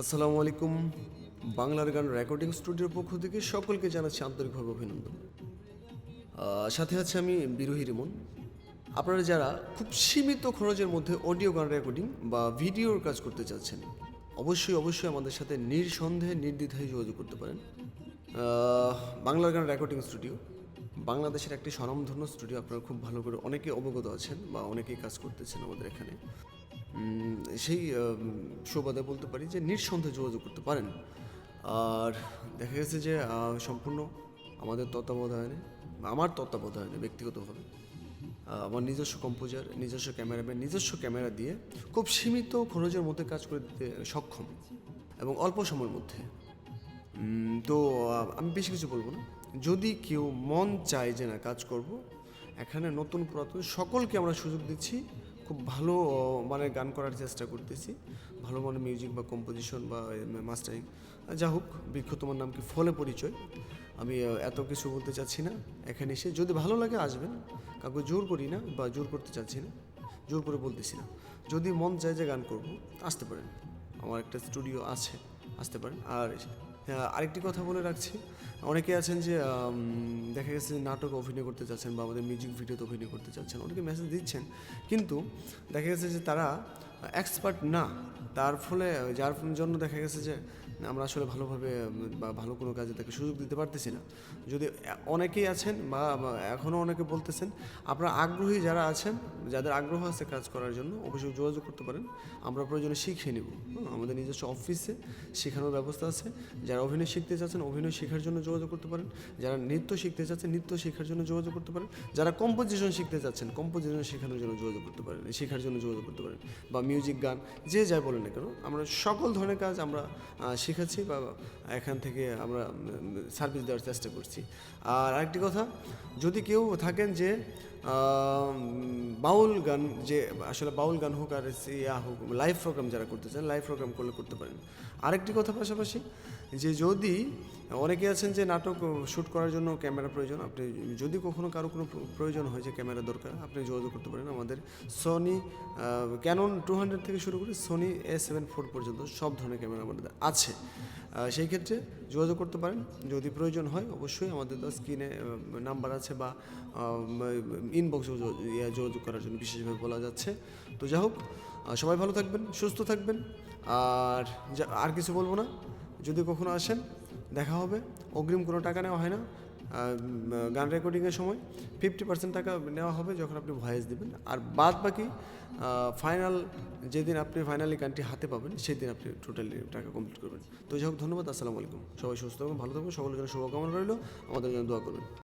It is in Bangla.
আসসালামু আলাইকুম। বাংলার গান রেকর্ডিং স্টুডিওর পক্ষ থেকে সকলকে জানাচ্ছি আন্তরিকভাবে অভিনন্দন। সাথে আছে আমি বিরোহী রিমন। আপনারা যারা খুব সীমিত খরচের মধ্যে অডিও গান রেকর্ডিং বা ভিডিওর কাজ করতে চাচ্ছেন, অবশ্যই অবশ্যই আমাদের সাথে নিঃসন্দেহে নির্দ্বিধায় যোগাযোগ করতে পারেন। বাংলার গান রেকর্ডিং স্টুডিও, বাংলাদেশের একটি স্বনামধন্য স্টুডিও, আপনারা খুব ভালো করে অনেকে অবগত আছেন বা অনেকেই কাজ করতেছেন আমাদের এখানে। সেই সুবাদে বলতে পারি যে নিঃসন্দেহে যোগাযোগ করতে পারেন। আর দেখা গেছে যে সম্পূর্ণ আমাদের তত্ত্বাবধানে, আমার তত্ত্বাবধানে, ব্যক্তিগতভাবে আমার নিজস্ব কম্পোজার নিজস্ব ক্যামেরাম্যান নিজস্ব ক্যামেরা দিয়ে খুব সীমিত খরচের মধ্যে কাজ করে দিতে সক্ষম এবং অল্প সময়ের মধ্যে। তো আমি বেশি কিছু বলব না। যদি কেউ মন চায় যে না কাজ করব, এখানে নতুন পুরাতন সকলকে আমরা সুযোগ দিচ্ছি খুব ভালো মানের গান করার চেষ্টা করতেছি। ভালো মানের মিউজিক বা কম্পোজিশন বা মাস্টারিং যা হোক বৃক্ষ তোমার নাম কি? ফলে পরিচয়। আমি এত কিছু বলতে চাচ্ছি না। এখানে এসে যদি ভালো লাগে আসবেন। কাউকে জোর করি না বা জোর করতে চাচ্ছি না। জোর করে বলতেছি না। যদি মন চায় যে গান করব, আসতে পারেন। আমার একটা স্টুডিও আছে, আসতে পারেন। আর আরেকটি কথা বলে রাখছি। অনেকে আছেন যে দেখা গেছে নাটক অভিনয় করতে চাচ্ছেন বা আমাদের মিউজিক ভিডিওতে অভিনয় করতে চাচ্ছেন, অনেকে মেসেজ দিচ্ছেন। কিন্তু দেখা গেছে যে তারা এক্সপার্ট না। তার ফলে, যার জন্য দেখা গেছে যে আমরা আসলে ভালোভাবে বা ভালো কোনো কাজে তাকে সুযোগ দিতে পারতেছি না। যদি অনেকেই আছেন বা এখনও অনেকে বলতেছেন, আপনারা আগ্রহী যারা আছেন, যাদের আগ্রহ আছে কাজ করার জন্য, অবশ্যই যোগাযোগ করতে পারেন। আমরা প্রয়োজনে শিখিয়ে নেব। আমাদের নিজস্ব অফিসে শেখানোর ব্যবস্থা আছে। যারা অভিনয় শিখতে চাচ্ছেন, অভিনয় শেখার জন্য যোগাযোগ করতে পারেন। যারা নৃত্য শিখতে চাচ্ছেন, নৃত্য শেখার জন্য যোগাযোগ করতে পারেন। যারা কম্পোজিশন শিখতে চাচ্ছেন কম্পোজিশন শেখানোর জন্য যোগাযোগ করতে পারেন, শেখার জন্য যোগাযোগ করতে পারেন, বা মিউজিক গান, যে যাই বলেন না কেন, আমরা সকল ধরনের কাজ আমরা শেখাচ্ছি বা এখান থেকে আমরা সার্ভিস দেওয়ার চেষ্টা করছি। আর আরেকটি কথা, যদি কেউ থাকেন যে বাউল গান, যে আসলে বাউল গান হোক আর ইয়া হোক লাইভ প্রোগ্রাম যারা করতে চান লাইভ প্রোগ্রাম করলে করতে পারেন। আরেকটি কথা পাশাপাশি, যে যদি অনেকে আছেন যে নাটক শ্যুট করার জন্য ক্যামেরা প্রয়োজন, আপনি যদি কখনো কারও কোনো প্রয়োজন হয় যে ক্যামেরা দরকার, আপনি যোগাযোগ করতে পারেন আমাদের সনি ক্যানন টু হান্ড্রেড থেকে শুরু করে সোনি এ সেভেন ফোর পর্যন্ত সব ধরনের ক্যামেরা আমাদের আছে। সেই ক্ষেত্রে যোগাযোগ করতে পারেন। যদি প্রয়োজন হয়, অবশ্যই আমাদের তো স্ক্রিনে নাম্বার আছে বা ইনবক্সে যোগাযোগ করার জন্য বিশেষভাবে বলা যাচ্ছে। তো যাই হোক সবাই ভালো থাকবেন, সুস্থ থাকবেন। আর আর কিছু বলব না। যদি কখনো আসেন, দেখা হবে। অগ্রিম কোনো টাকা নেওয়া হয় না। গান রেকর্ডিংয়ের সময় ফিফটি পার্সেন্ট টাকা নেওয়া হবে যখন আপনি ভয়েস দেবেন। আর বাদ বাকি ফাইনাল যেদিন আপনি ফাইনালি গানটি হাতে পাবেন, সেদিন আপনি টোটালি টাকা কমপ্লিট করবেন। তো যাই হোক, ধন্যবাদ, আসসালামু আলাইকুম। সবাই সুস্থ থাকবেন ভালো থাকবেন সকলের জন্য শুভকামনা রইল। আমাদের জন্য দোয়া করবেন।